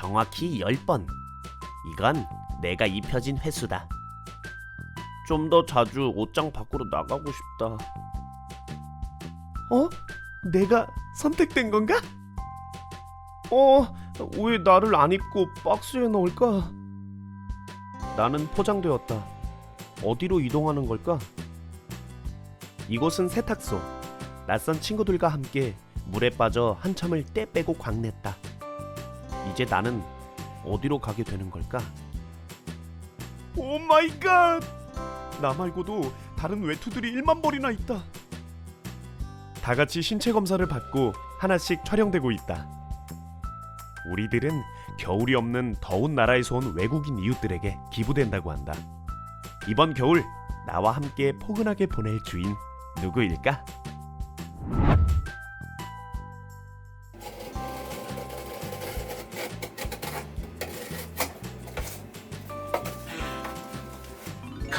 정확히 10번. 이건 내가 입혀진 횟수다. 좀 더 자주 옷장 밖으로 나가고 싶다. 어? 내가 선택된 건가? 어, 왜 나를 안 입고 박스에 넣을까? 나는 포장되었다. 어디로 이동하는 걸까? 이곳은 세탁소. 낯선 친구들과 함께 물에 빠져 한참을 때 빼고 광냈다. 이제 나는 어디로 가게 되는 걸까? 오 마이 갓! 나 말고도 다른 외투들이 1만 벌이나 있다. 다 같이 신체 검사를 받고 하나씩 촬영되고 있다. 우리들은 겨울이 없는 더운 나라에서 온 외국인 이웃들에게 기부된다고 한다. 이번 겨울 나와 함께 포근하게 보낼 주인 누구일까?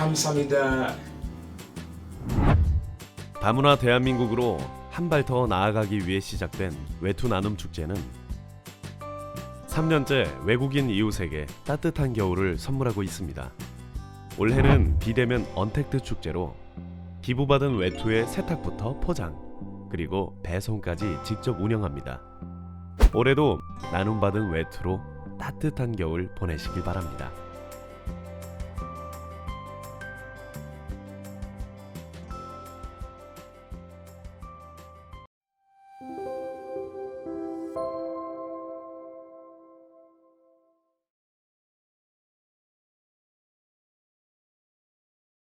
감사합니다. 다문화 대한민국으로 한 발 더 나아가기 위해 시작된 외투 나눔 축제는 3년째 외국인 이웃에게 따뜻한 겨울을 선물하고 있습니다. 올해는 비대면 언택트 축제로 기부받은 외투의 세탁부터 포장 그리고 배송까지 직접 운영합니다. 올해도 나눔받은 외투로 따뜻한 겨울 보내시길 바랍니다.